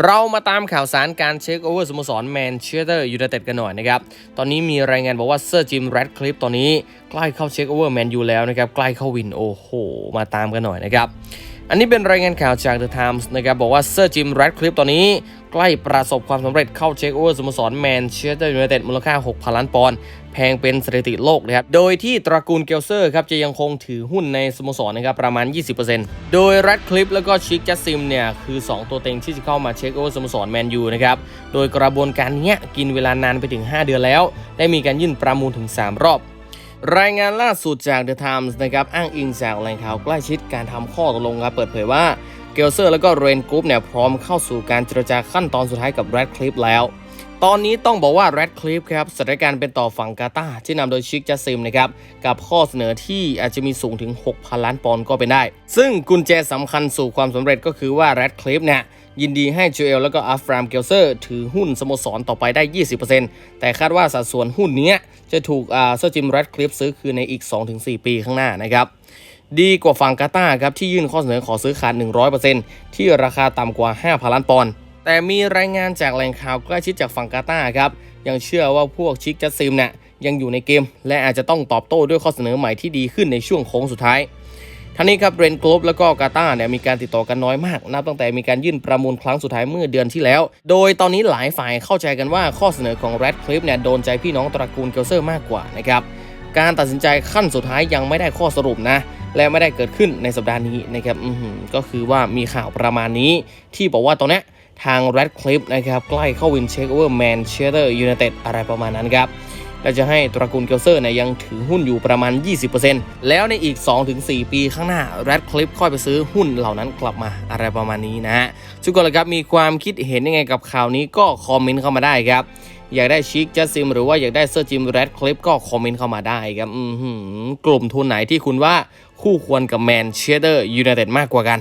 เรามาตามข่าวสารการเช็คโอเวอร์สโมสรแมนเชสเตอร์ยูไนเต็ดกันหน่อยนะครับ ตอนนี้มีรายงานบอกว่าเซอร์จิมแรดคลิปตอนนี้ใกล้เข้าเช็คโอเวอร์แมนยูแล้วนะครับ ใกล้เข้าวินโอ้โห มาตามกันหน่อยนะครับอันนี้เป็นรายงานข่าวจาก The Times นะครับบอกว่าเซอร์จิมแรดคลิปตอนนี้ ใกล้ประสบความสำเร็จเข้าเช็คโอเวอร์สโมสรแมนเชสเตอร์ยูไนเต็ดมูลค่า 6,000 ล้านปอนด์แพงเป็นสถิติโลกนะครับ โดยที่ตระกูลเกลเซอร์ครับจะยังคงถือหุ้นในสโมสรนะครับประมาณ 20%โดยแรดคลิปแล้วก็ชิคจัสซิมเนี่ยคือ 2 ตัวเต็งที่จะเข้ามาเช็คโอเวอร์สโมสรแมนยูนะครับ โดยกระบวนการเนี้ยกินเวลานานไปถึง 5 เดือนแล้ว ได้มีการยื่นประมูลถึง 3 รอบ รายงานล่าสุดจาก The Times นะครับอ้างอิงจากแหล่งข่าวใกล้ชิดการทำข้อตกลงครับเปิดเผยว่าเกลเซอร์แล้วก็เรนกรุ๊ปเนี่ยพร้อมเข้าสู่การเจรจาขั้นตอนสุดท้ายกับแรดคลิปแล้ว ตอนนี้ต้องบอกว่าแรดคลิปครับสถานการณ์เป็นต่อฝั่งกาตาร์ที่นำโดยชิคจัสซิมนะครับกับข้อเสนอที่อาจจะมีสูงถึง 6,000 ล้านปอนด์ก็เป็นได้ ซึ่งกุญแจสำคัญสู่ความสำเร็จก็คือว่าแรดคลิปเนี่ย ยินดีให้จูเอลแล้วก็อัฟรามเกลเซอร์ถือหุ้นสโมสรต่อไปได้ 20%แต่คาดว่าสัดส่วนหุ้นนี้จะถูกอ่าเซอร์จิมแรดคลิปซื้อคืนในอีก 2-4 ปีข้างหน้านะครับดีกว่าฝั่งกาตาร์ครับที่ยื่นข้อเสนอขอซื้อขาด 100%ที่ราคาต่ำกว่า 5,000 ล้านปอนด์แต่มีรายงานจากแหล่งข่าวใกล้ชิดจากฝั่งกาตาร์ครับยังเชื่อว่าพวกชิกจัสซิมเนี่ยยังอยู่ในเกม และอาจจะต้องตอบโต้ด้วยข้อเสนอใหม่ที่ดีขึ้นในช่วงโค้งสุดท้าย ทั้งนี้ครับเรนโกลบแล้วก็กาตาเนี่ยมีการติดต่อกันน้อยมาก นับตั้งแต่มีการยื่นประมูลครั้งสุดท้ายเมื่อเดือนที่แล้ว โดยตอนนี้หลายฝ่ายเข้าใจกันว่าข้อเสนอของแรดคลิปเนี่ยโดนใจพี่น้องตระกูลเกลเซอร์มากกว่านะครับการตัดสินใจขั้นสุดท้ายยังไม่ได้ข้อสรุปนะ และไม่ได้เกิดขึ้นในสัปดาห์นี้นะครับก็คือว่ามีข่าวประมาณนี้ ที่บอกว่าตอนนี้ทาง Red Clip นะครับใกล้เข้าวินเชคโอเวอร์แมนเชสเตอร์ยูไนเต็ดอะไรประมาณนั้นครับ และจะให้ตระกูลเกลเซอร์เนี่ยยังถือหุ้นอยู่ประมาณ 20%แล้วในอีก 2-4 ปีข้างหน้า Red Clip ค่อยไปซื้อหุ้นเหล่านั้นกลับมาอะไรประมาณนี้นะฮะทุกคนลยครับมีความคิดเห็นยังไงกับข่าวนี้ก็คอมเมนต์เข้ามาได้ครับอยากได้ชิคจัสซิมหรือว่าอยากได้เซอร์จิมแรดคลิปก็คอมเมนต์เข้ามาได้ครับกลุ่มทุนไหนที่คุณว่าคู่ควรกับแมนเชสเตอร์ยูไนเต็ดมากกว่ากัน